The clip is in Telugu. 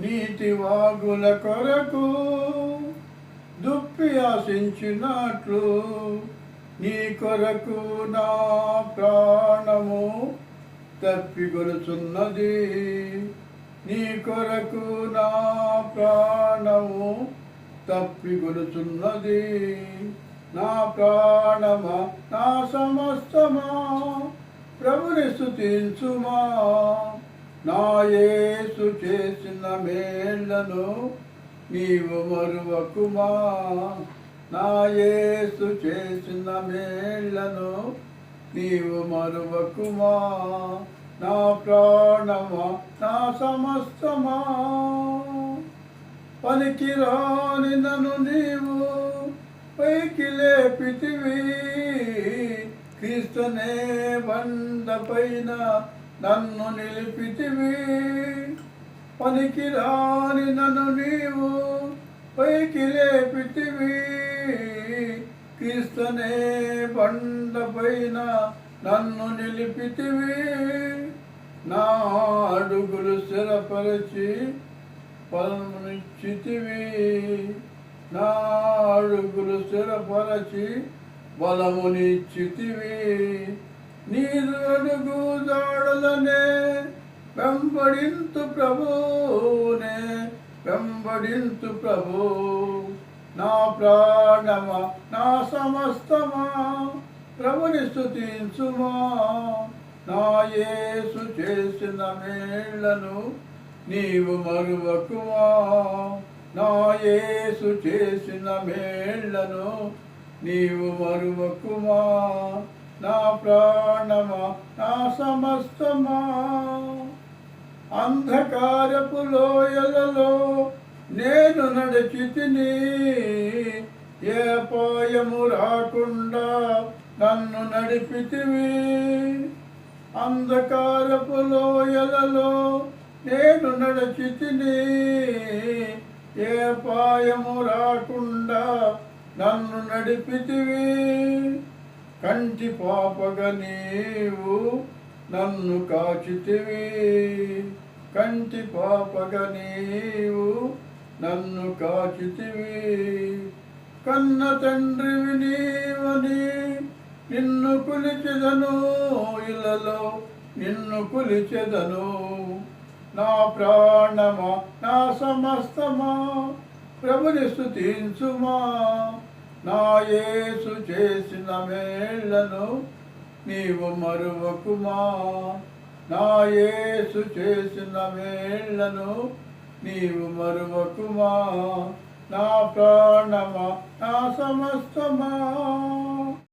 నీతి వాగుల కొరకు దుప్పి ఆశించినట్లు నీ కొరకు నా ప్రాణము తప్పిగొలుచున్నది నీ కొరకు నా ప్రాణము తప్పిగొలుచున్నది నా ప్రాణమా నా సమస్తమా ప్రభుని స్థుతించుమా నా యేసు చేసిన మేళ్ళను నీవు మరువకుమా. నా యేసు చేసిన మేళ్ళను నీవు మరువకుమా. నా ప్రాణమా నా సమస్తమా. పనికిరాని నన్ను నీవు పైకి లేపితివి. క్రీస్తునే బండ పైన నన్ను నిలిపి పనికి రాని నన్ను నీవు పైకి లేపితివి. క్రీస్తునే బండ పైన నన్ను నిలిపితివి. నా అడుగులు స్థిరపరచి బలమునిచ్చితివి. నా అడుగులు స్థిరపరచి బలమునిచ్చితివి. నీరు అడుగు దాడలనే వెంబడింతు ప్రభునే వెంబడింతు ప్రభు. నా ప్రాణమా నా సమస్తమా ప్రభుని స్థుతించుమా నా యేసు చేసిన మేళ్ళను నీవు మరువకుమా. నా యేసు చేసిన మేళ్ళను నీవు మరువకుమా. నా ప్రాణమా నా సమస్తమా. అంధకారపు లోయలలో నేను నడిచితిని. ఏ పాయము రాకుండా నన్ను నడిపితివి. అంధకారపు లోయలలో నేను నడిచితిని. ఏ పాయము రాకుండా నన్ను నడిపితివి. కంటి పాపగ నీవు నన్ను కాచితివి. కంటి పాపగ నీవు నన్ను కాచితివి. కన్న తండ్రివి నీవని నిన్ను కులిచెదను. ఇలలో నిన్ను కులిచెదను. నా ప్రాణమా నా సమస్తమా ప్రభుని స్థుతించుమా నా యేసు చేసిన మేళ్ళను నీవు మరువకుమా నా యేసు చేసిన మేళ్ళను నీవు మరువకుమా నా ప్రాణమా నా సమస్తమా.